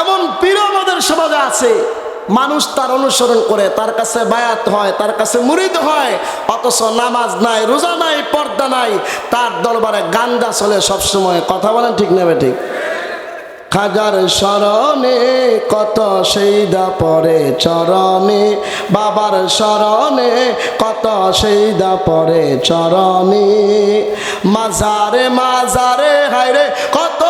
এমন পীর আমাদের সমাজে আছে, মানুষ তার অনুসরণ করে, তার কাছে বায়াত হয়, তার কাছে মুরিদ হয়, অথচ নামাজ নাই, রোজা নাই, পর্দা নাই, তার দরবারে গান্দা চলে সবসময়। কথা বলেন ঠিক নেবে ঠিক? খাজার স্মরণে কত সেইদা পরে চরণে, বাবার স্মরণে কত সেইদা পরে চরণে। মাজারে মাজারে, হায়রে, কত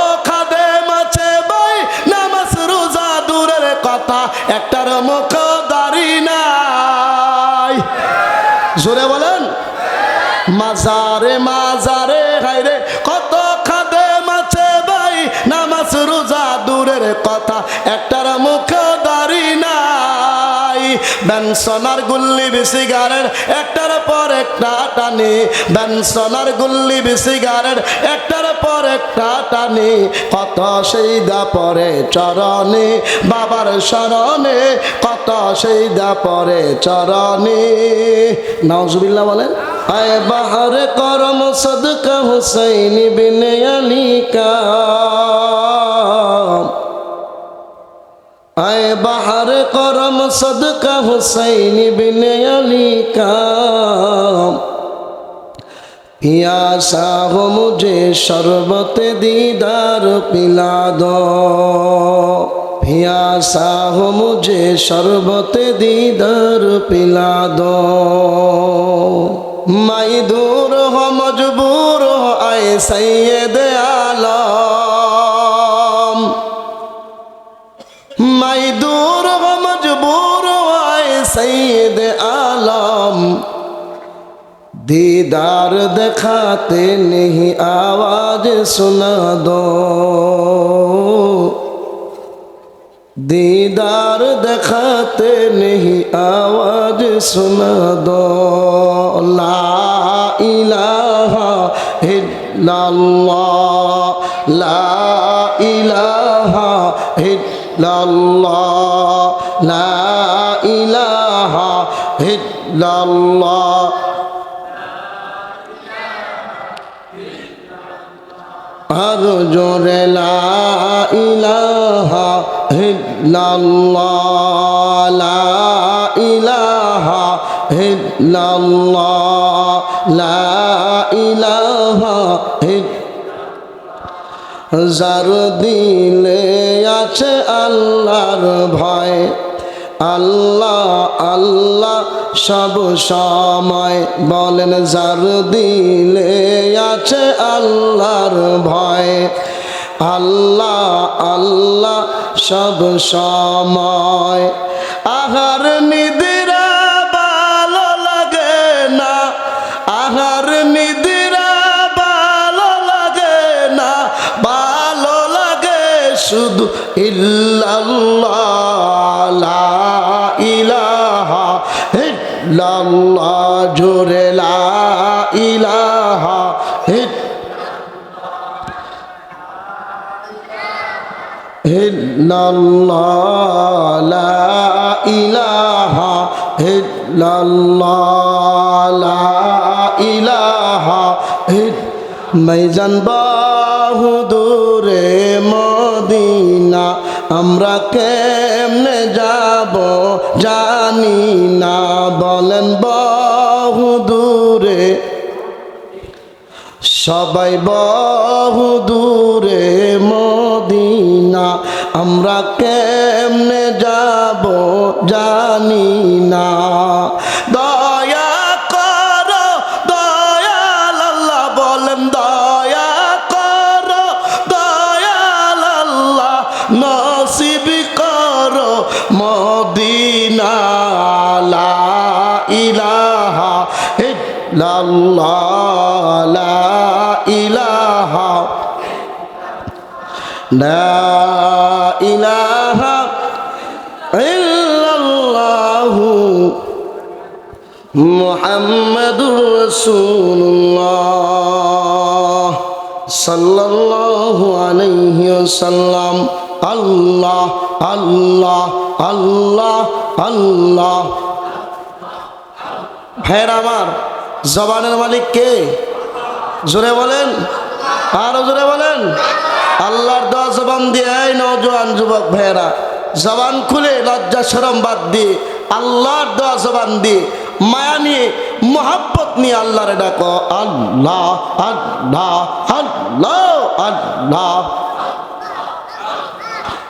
কথা, একটার মুখ দাড়ি নাই। বেনসনার গুল্লি সিগারেট, একটার পর একটা টানি। বেনসনার গুল্লি সিগারেট, একটার পর একটা টানি। কত সেই দা পরে চরণে, বাবার শরণে, কত সেই দা পরে চরণে। নজবিল্লা বলেন আয় বাহার করম সদকা হুসাইন বিন আয় বাহার করম সদকা হুসাইন বিন আলী কা পিয়াসা হো মুঝে শরবত দীদার পিলা দো। পিয়াসা হো মুঝে শরবত দীদার পিলা দো। মাই দূর হো মজবুর হো, আয় সৈয়দ আলম সৈদ আলম। দিদার দেখাতে নেহি আওয়াজ শোনা দো। দিদার দেখাতে নেহি আওয়াজ শোনা দো। লাহ ইলাহা ইল্লাল্লাহ। লা আর জোরে লাহ হিল্লাহ হিল্লাহ হিল্লাহ হিল আছে আল্লাহর ভয়। আল্লাহ আল্লাহ সব সময় বলেন যার দিলে আছে আল্লাহর ভয়। আল্লাহ আল্লাহ সব সময় মাইজান বাহুদুরে মদিনা আমরা কেমনে যাব জানি না বলেন বহুদূরে সবাই বহু দূরে ইল্লাল্লাহ লা ইলাহা লা ইলাহা ইল্লাল্লাহু মুহাম্মাদুর রাসূলুল্লাহ সাল্লাল্লাহু আলাইহি ওয়াসাল্লাম। আল্লাহ আল্লাহ আল্লাহ আল্লাহ। ভাইয়ের আমার। জবানের মালিক কে? জোরে বলেন। আরও জোরে বলেন। আল্লাহর দোয়া জবান দিয়ে, এই নওজোয়ান যুবক ভাইয়েরা, জবান খুলে লজ্জা সরম বাদ দিয়ে, আল্লাহর দোয়া জবান দিয়ে, মায়া নিয়ে, মোহাব্বত নিয়ে আল্লাহরে ডাকো, আল্লাহ আল্লাহ আল্লাহ আল্লাহ।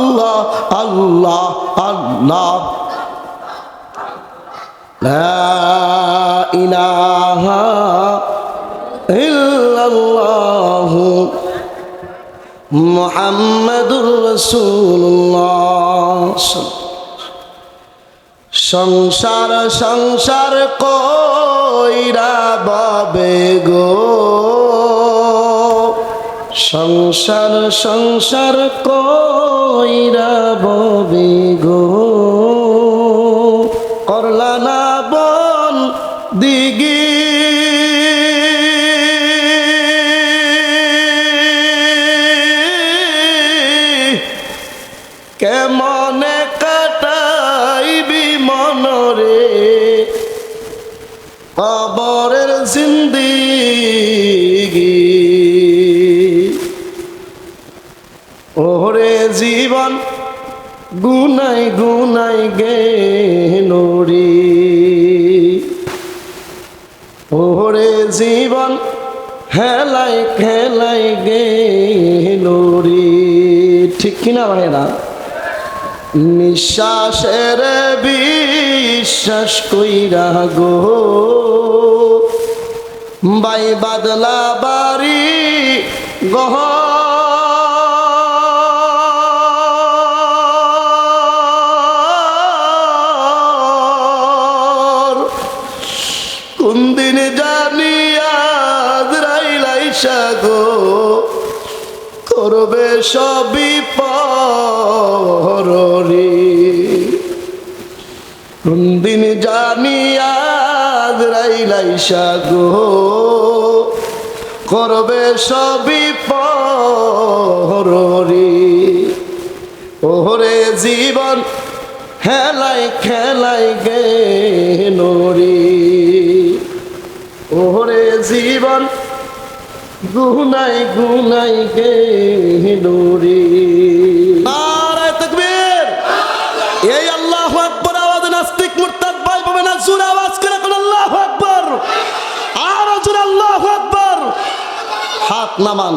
আল্লাহ আল্লাহ আল্লাহ। ইলাহা ইল্লাল্লাহ। সংসার সংসার কইরা বাবে গো। সংসার সংসার কইরা ববে গো। করলা না বন দিগি। কেমনে কাটাইবি মনরে? কবরের জিন্দিগি গুনাই গুনাই গে নরি ওরে জীবন হেলাই খেলাই গে নরি ঠিক কিনা ভাইরা নিঃশ্বাসের বিশ্বাস কইরা গো। বাই বাদলা বাড়ি গহ কোন দিন জানি আজ রাইলাইসা গো? করবে সবই পরে কোন দিন জানি আজ রাইলাইসা গো? করবে সবই পরে ওরে জীবন হেলাই খেলাই গে নরি জীবন। গুনাই গুনাই গে নরি। নারায় তাকবীর। এই আওয়াজ নাস্তিক মুরতাদ ভাই পাবে না আওয়াজ করে কোন আর হাত নামান।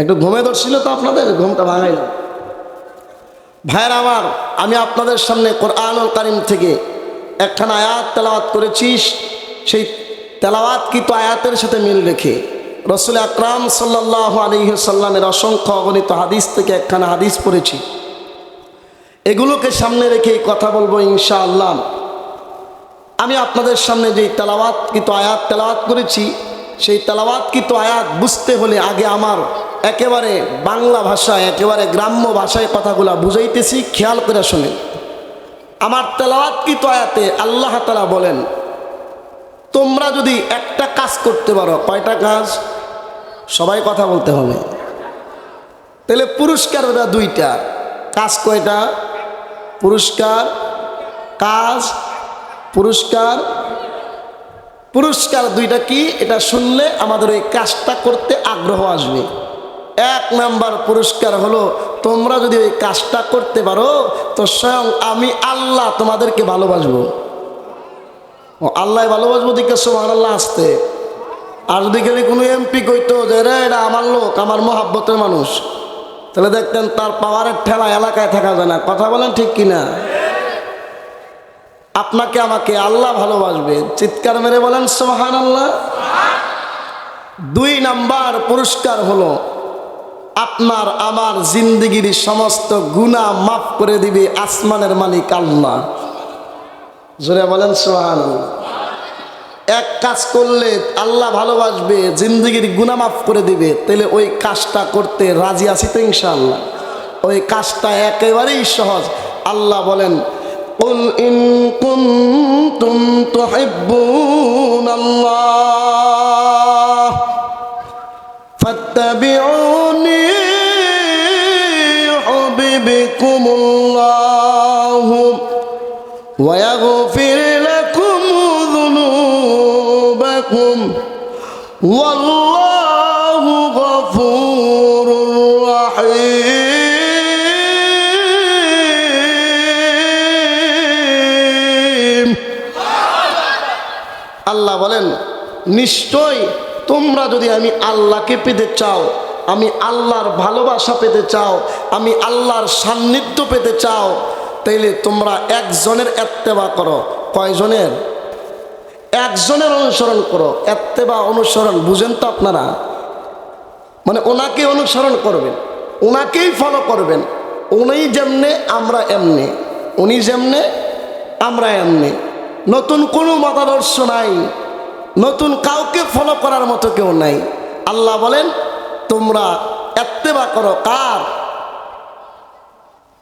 একটু ঘুমে ধরছিল তো আপনাদের? ঘুমটা ভাঙাইলাম। ভাইয়ের আমার, আমি আপনাদের সামনে কোরআনুল কারিম থেকে একখানা আয়াত তেলাওয়াত করেছি। সেই তেলাওয়াত কি তো আয়াতের সাথে মিল রেখে? রসুল আকরাম সাল্লাহ আলী সাল্লামের অসংখ্য অগণিত হাদিস থেকে একখানা হাদিস পড়েছি। এগুলোকে সামনে রেখে কথা বলব ইনশাআল্লাহ। আমি আপনাদের সামনে যেই তেলাওয়াত কিন্তু আয়াত তেলাওয়াত করেছি, সেই তেলাওয়াত কিন্তু আয়াত বুঝতে হলে আগে আমার একেবারে বাংলা ভাষায়, একেবারে গ্রাম্য ভাষায় কথাগুলা বুঝাইতেছি, খেয়াল করে শোনেন। আমার তেলাওয়াত কিন্তু আয়াতে আল্লাহ তালা বলেন তোমরা যদি একটা কাজ করতে পারো, কয়টা কাজ? সবাই কথা বলতে হবে। তাহলে পুরস্কার ওটা দুইটা। কাজ কয়টা? পুরস্কার, কাজ, পুরস্কার। পুরস্কার দুইটা কি? এটা শুনলে আমাদের ওই কাজটা করতে আগ্রহ আসবে। এক নাম্বার পুরস্কার হলো, তোমরা যদি ওই কাজটা করতে পারো, তো স্বয়ং আমি আল্লাহ তোমাদেরকে ভালোবাসবো। আল্লাহ ভালোবাসবো দিকে সোহান আল্লাহ আসতে। আর যদি গেলে কোনো এমপি কইতো যে, রে, এটা আমার লোক, আমার মহাব্বতের মানুষ। তাহলে দেখতেন তার পাওয়ারের ঠেলা এলাকায় থাকা যায় না। কথা বলেন ঠিক কিনা? আপনাকে, আমাকে আল্লাহ ভালোবাসবে। চিৎকার মেরে বলেন সোহান আল্লাহ দুই নাম্বার পুরস্কার হলো, আপনার আমার জিন্দগির সমস্ত গুণা মাফ করে দিবে আসমানের মালিক আল্লাহ। জোরে বলেন সোহান আল্লাহ এক কাজ করলে আল্লাহ ভালোবাসবে জিন্দগির গুণা মাফ করে দিবে তাহলে ওই কাজটা করতে রাজি আছি তো ইনশাআল্লাহ ওই কাজটা একেবারেই সহজ আল্লাহ বলেন قل إن كنتم تحبون الله فاتبعوني يحببكم الله ويغفر لكم ذنوبكم والله غفور رحيم আল্লাহ বলেন নিশ্চয় তোমরা যদি আমি আল্লাহকে পেতে চাও আমি আল্লাহর ভালোবাসা পেতে চাও আমি আল্লাহর সান্নিধ্য পেতে চাও তাইলে তোমরা একজনের এত্তেবা করো। কয়জনের? একজনের অনুসরণ করো। এত্তেবা অনুসরণ, বুঝেন তো আপনারা? মানে ওনাকে অনুসরণ করবেন, ওনাকেই ফলো করবেন। উনি যেমনে, আমরা এমনি। উনি যেমনে, আমরা এমনি। নতুন কোনো মতাদর্শ নাই। নতুন কাউকে ফলো করার মতো কেউ নাই। আল্লাহ বলেন, তোমরা এত্তেবা করো। কার?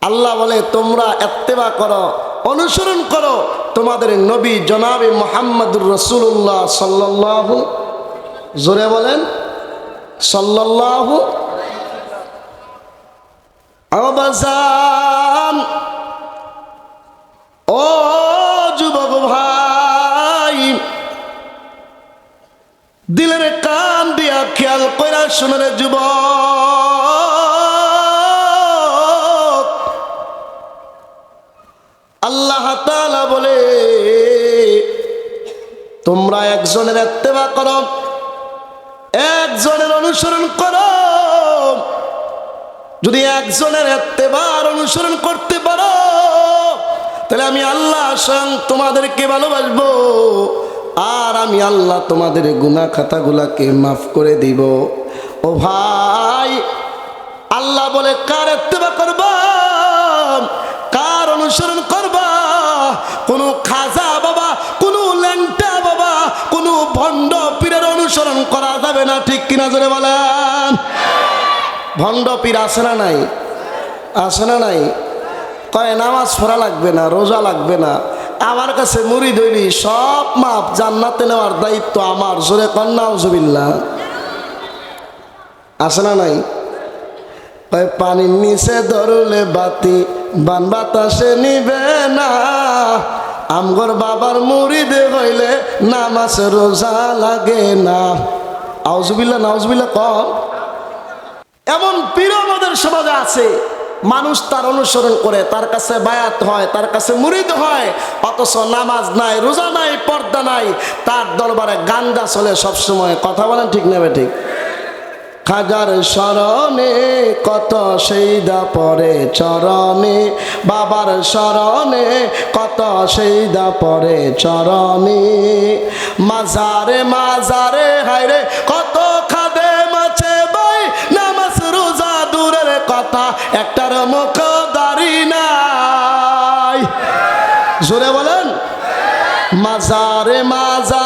আল্লাহ বলে, তোমরা এত্তেবা করো, অনুসরণ করো, তোমাদের নবী জনাবে মোহাম্মদুর রসুল্লাহ সাল্লাল্লাহু, জোরে বলেন, সাল্লাল্লাহু আবাজান ও যুবক ভাই, দিলের কান দিয়া খেয়াল কইরা শুনে যুবক তোমরা একজনের এত্তেবা করো, একজনের অনুসরণ করো। যদি একজনের এত্তেবার অনুসরণ করতে পারো, তাহলে আমি আল্লাহ স্বয়ং তোমাদেরকে ভালোবাসবো, আর আমি আল্লাহ তোমাদের গুনা খাতাগুলাকে মাফ করে দিব। ও ভাই, আল্লাহ বলে, কার এত্তেবা করবা? কার অনুসরণ করবা? কোনো খাজা অনুসরণ করা যাবে না, ঠিক কিনা জোরে বলেন? ভণ্ড পীর আছে না নাই? আছে না নাই? কয়, নামাজ পড়া লাগবে না, রোজা লাগবে না। আমার কাছে মুড়ি ধরি সব মাপ জান্নাতে নেওয়ার দায়িত্ব আমার, জোরে কন্যা জবিল্লা আছে না নাই? ওই পানির নিচে ধরলে বাতি, বান বাতাসে নিবে না। আমগর বাবার মুড়ি দে হইলে নামাজ রোজা লাগে না। আউজবিল্লা নাউজবিল্লা কম এমন পীর আমাদের সমাজে আছে, মানুষ তার অনুসরণ করে, তার কাছে বায়াত হয়, তার কাছে মুরিদ হয়, অথচ নামাজ নাই, রোজা নাই, পর্দা নাই, তার দরবারে গান্দা চলে সবসময়। কথা বলেন ঠিক নেবে ঠিক? খাজার স্মরণে, কত সেইদা পরে চরণে। বাবার স্মরণে, কত সেইদা পরে চরণে। মাজারে মাজারে হাইরে কত খাদে মাছে বাই। নামাজ, রোজা, দূরের কথা একটার মুখ দাড়ি নাই। জোরে বলেন। মাজারে মাজারে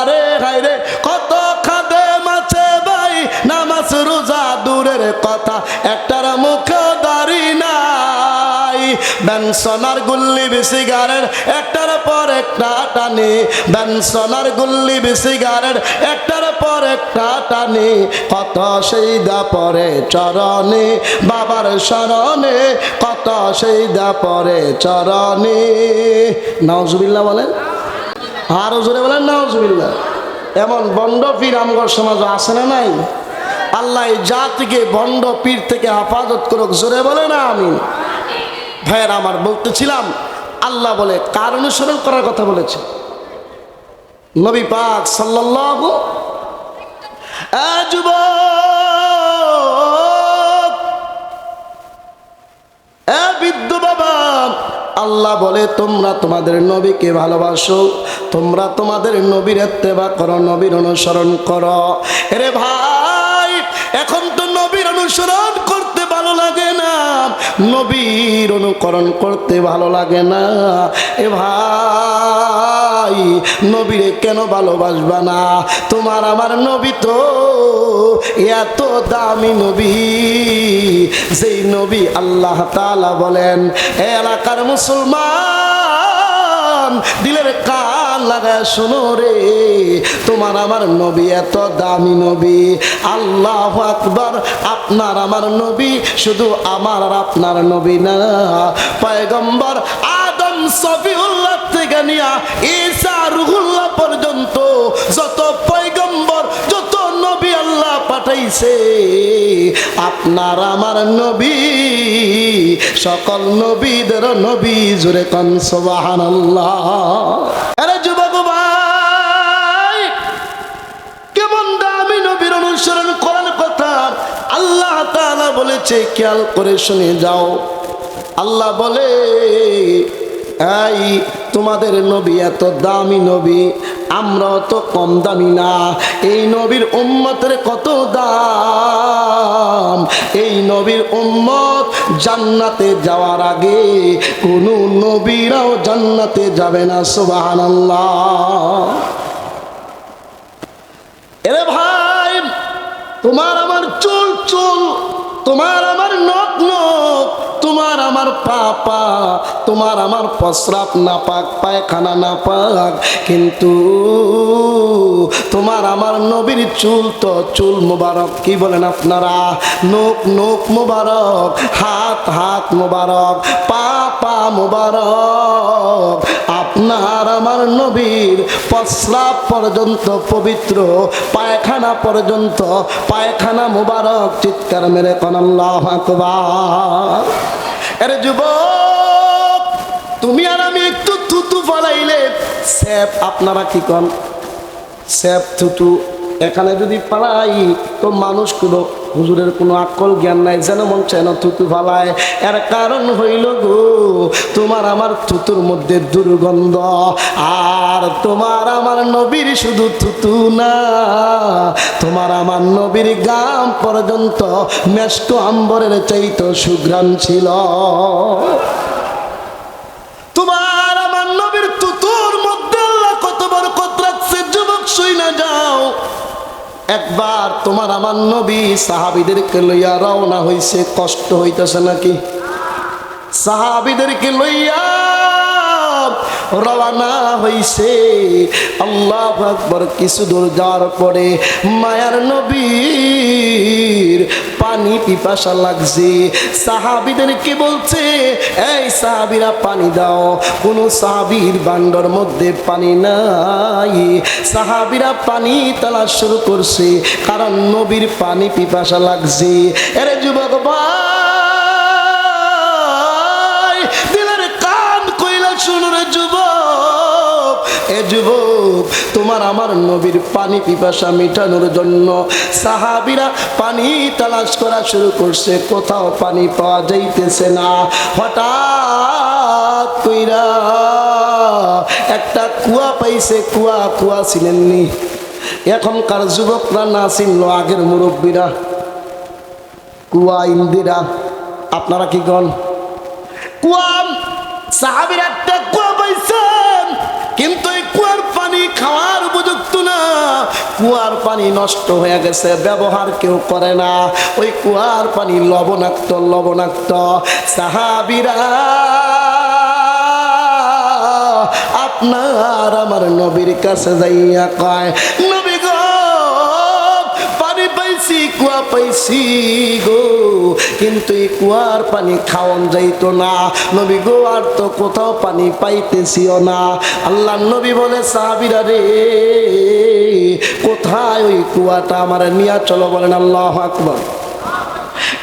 কথা, একটার মুখ দাড়ি নাই। বেনসনার গুল্লি সিগারেট, একটার পর একটা টানে। বেনসনার গুল্লি সিগারেট, একটার পর একটা টানে। কত সেই দা পরে চরণে, বাবার শরণে, কত সেই দা পরে চরণে। নজবিল্লা বলেন? আরও জোরে বলেন, নাউজুবিল্লাহ। এমন বন্ড পীর সমাজ আছে না নাই? আল্লাহ এই জাতিকে বন্ড পীর থেকে হেফাজত করুক। জোরে বলে না আমি ভাইয়ের, আমার বলতেছিলাম, আল্লাহ বলে কার অনুসরণ করার কথা বলেছে? নবী পাক এ বৃদ্ধ বাবা, আল্লাহ বলে তোমরা তোমাদের নবীকে ভালোবাসো, তোমরা তোমাদের নবীর এত্তেবা করো, নবীর অনুসরণ করো। এরে ভাই এখন তো নবীর অনুসরণ করতে ভালো লাগে না। নবীর অনুকরণ করতে ভালো লাগে না। এ ভাই, নবীরে কেন ভালোবাসবা না? তোমার আমার নবী তো এত দামি নবী। যেই নবী আল্লাহ তাআলা বলেন এলাকার মুসলমান, দিলের কান শোনো রে। তোমার আমার নবী এত দামি নবী। আল্লাহ আপনার আমার নবী শুধু আমার আর আপনার নবী না। পয়গম্বর আদম সফিউল্লাহ থেকে নিয়া ঈসা রুহুল্লাহ পর্যন্ত যত পয়গম্বর, যত নবী আল্লাহ পাঠাইছে, আপনার আমার নবী সকল নবীদের নবী জুড়ে কন সুবহানাল্লাহ। আরে বলেছে খেয়াল করে শুনে যাও। আল্লাহ বলে, এই, তোমাদের নবী এত দামি নবী আমরা তো কম দামি না। এই নবীর উম্মতের কত দাম? এই নবীর উম্মত জান্নাতে যাওয়ার আগে কোন নবীরাও জান্নাতে যাবে না, সুবহানাল্লাহ। এরে ভাই, তোমার আমার চুল চুল তোমার আমার নখ নখ, তোমার আমার পা পা, তোমার আমার প্রস্রাব না পাক পায়খানা না পাক কিন্তু তোমার আমার নবীর চুল তো চুল মোবারক, কি বলেন আপনারা? নোক নোক মোবারক, হাত হাত মোবারক, পা পা মোবারক। আপনার আমার নবীর প্রস্রাব পর্যন্ত পবিত্র, পায়খানা পর্যন্ত, পায়খানা মোবারক, চিৎকার মেরে কনাল্লাহ আরে যুবক, তুমি আর আমি একটু থুতু ফলাইলে, স্যাপ আপনারা কি কন? স্যাপ থুতু, এখানে যদি পালাই তো মানুষ কোনো হুজুরের কোনো আকল জ্ঞান নাই, যেন মন চায় না থুতু ফালায়। এর কারণ হইল গো, তোমার আমার থুতুর মধ্যে দুর্গন্ধ, আর তোমার আমার নবীর শুধু থুতু না। তোমার আমার নবীর গাম পর্যন্ত মেষ্ট আম্বরের চাইতো সুঘ্রাণ ছিল। তোমার আমার নবীর তুতুর মধ্যে আল্লাহ কত রাখছে, যুবক শুই না যাও। একবার তোমার আমার নবী সাহাবিদেরকে লইয়া রওনা হইছে, কষ্ট হইতেছে নাকি? সাহাবিদেরকে লইয়া রওনা হইছে। আল্লাহ আকবর, কিছু দূর যাওয়ার পরে মায়ার নবীর পানি পিপাসা লাগছে। সাহাবিদেরকে বলছে? এই সাহাবিরা পানি দাও। কোন সাহাবির বান্ডর মধ্যে পানি নাই। সাহাবিরা পানি তালা শুরু করছে, কারণ নবীর পানি পিপাসা লাগছে। এরে যুবক ভাই যুবক, তোমার আমার নবীর পানি পিপাসা মিটানোর জন্য সাহাবিরা পানি তালাশ করা শুরু করছে। কোথাও পানি পাওয়া যাইতেছে না। হঠাৎ কইরা একটা কুয়া পাইছে, কুয়া কুয়া ছিলেননি এখনকার যুবকরা না চিনল আগের মুরব্বীরা। কুয়া ইন্দিরা, আপনারা কি গন কুয়া, সাহাবির একটা কুয়া পাইছেন কুয়ার পানি নষ্ট হয়ে গেছে, ব্যবহার কেউ করে না। ওই কুয়ার পানি লবণাক্ত লবণাক্ত। সাহাবিরা, আপনার আমার নবীর কাছে যাইয়া কয় কুয়া পাইছি গো। কিন্তু এই কুয়ার পানি খাওয়ান যাইতো না। নবী গো, আর তো কোথাও পানি পাইতেছিও না। আল্লাহ নবী বলে, সাহাবিরা রে, কোথায় ওই কুয়াটা? আমার নিয়া চলো বলেন, আল্লাহ আকবর।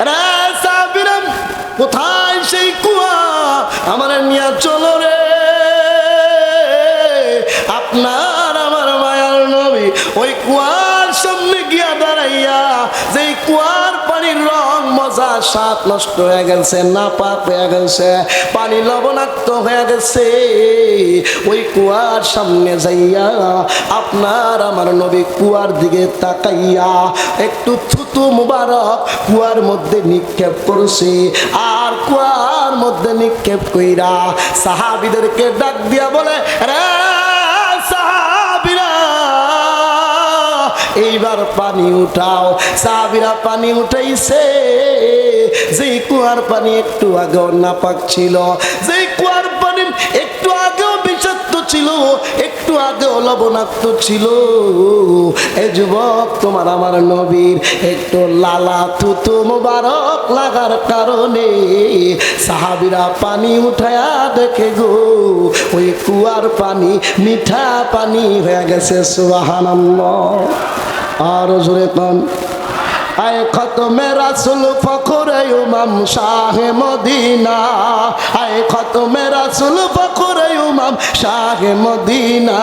রে সাহাবিরা, কোথায় সেই কুয়া? আমার নিয়া চলো রে। আপনার আমার মায়ার নবী, ওই কুয়ার কুয়ার পানির রং মজা স্বাদ নষ্ট হয়ে গেছে নাপাক হয়ে গেছে, পানি লবণাক্ত হয়ে গেছে। ওই কুয়ার সামনে যাইয়া আপনার আমার নবী কুয়ার দিকে তাকাইয়া একটু থুতু মুবারক কুয়ার মধ্যে নিক্ষেপ করছে। আর কুয়ার মধ্যে নিক্ষেপ কইরা সাহাবিদেরকে ডাক দিয়া বলে, রে এইবার পানি উঠাও। সাহাবিরা পানি উঠাইছে। যে কুয়ার পানি একটু আগেও নাপাক ছিল। আগেও লবণাক্ত ছিল। এ যুবক, তোমার আমার নবীর একটু লালা তুতু মুবারক লাগার কারণে সাহাবিরা পানি উঠায়া দেখে গো, ওই কুয়ার পানি, মিঠা পানি হয়ে গেছে সুবাহান আর জোরে কন। আয় খতমে রাসুল ফখরে উমাম শাহে মদিনা। আয় খতমে রাসুল ফখরে উমাম শাহে মদিনা।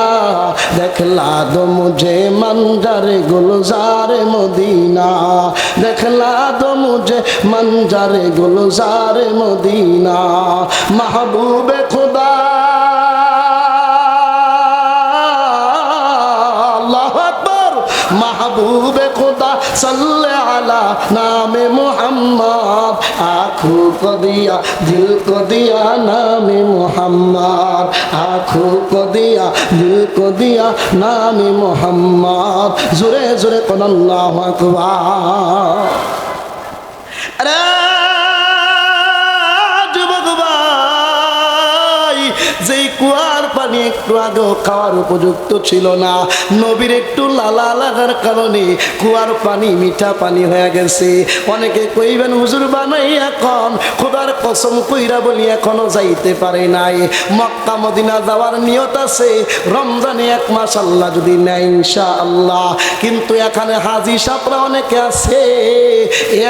দেখলা দো মুঝে মঞ্জারে গুলজারে মদিনা। দেখলা দো মুঝে মঞ্জারে গুলজারে মদিনা। মাহবুবে খুদা। আল্লাহ আকবর। মাহবুবে খুদা সাল্লে আলা, নামে মোহাম্মদ। আখু কো দিয়া দিল কো দিয়া নামে মোহাম্মদ। আখু কো দিয়া দিল কো দিয়া নামে মোহাম্মদ। জোরে জোরে কোন আল্লাহ আকবার। যুবক ভাই, যেই কুয়ার পানি একটু আগেও খাওয়ার উপযুক্ত ছিল না। নবীর একটু লালা লাগার কারণে কুয়ার পানি, মিঠা পানি হয়ে গেছে। অনেকে কইবেন, হুজুর বানাই এখন। খোদার কসম কইরা বলি, এখনও যাইতে পারে নাই। মক্কা, মদিনা যাওয়ার নিয়ত আছে। রমজানে এক মাস আল্লাহ যদি নেয় ইনশা আল্লাহ কিন্তু এখানে হাজি সাপরা অনেকে আছে,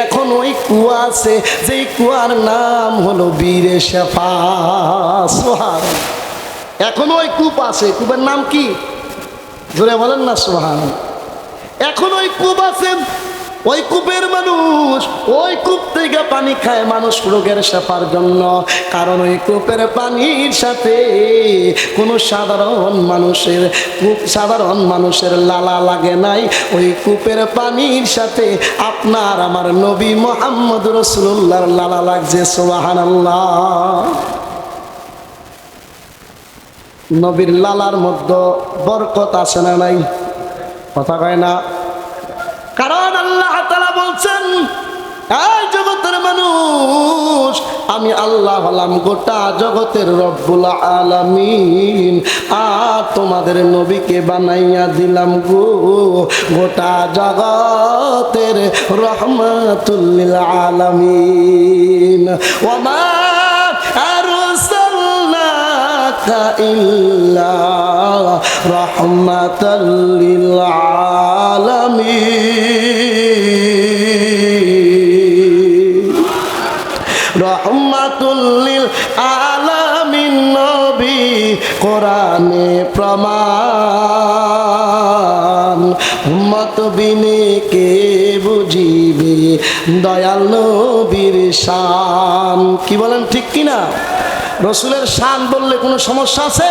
এখন ওই কুয়া আছে। যেই কুয়ার নাম হলো বীরে শেফা। সোহার এখন ওই কূপ আছে, কূপের নাম কি? জোরে বলেন না সোহান এখন ওই কূপ আছে, ওই কূপের মানুষ, ওই কূপ থেকে পানি খায় মানুষ রোগের শেফার জন্য। কারণ ওই কূপের পানির সাথে কোনো সাধারণ মানুষের কূপ, সাধারণ মানুষের লালা লাগে নাই। ওই কূপের পানির সাথে আপনার আমার নবী মোহাম্মদ রসুল্লাহর লালা লাগছে সোহান নবীর লালার মধ্যে বরকত আছে না নাই? কথা কয় না। কারণ আল্লাহ বলছেন, এই জগতের মানুষ, আমি আল্লাহ হলাম গোটা জগতের রব্বুল আর তোমাদের নবীকে বানাইয়া দিলাম গো, গোটা জগতের রহমাতুল্লিল আলামিন। ওমা রহমাতাল লিল আলামিন রহমাতুল্লিল আলামিন, নবী, কোরআনে প্রমাণ। উম্মত বিনে কে বুঝিবে? দয়াল নবীর শান। কি বলেন, ঠিক কিনা? রসুলের শান বললে কোনো সমস্যা আছে?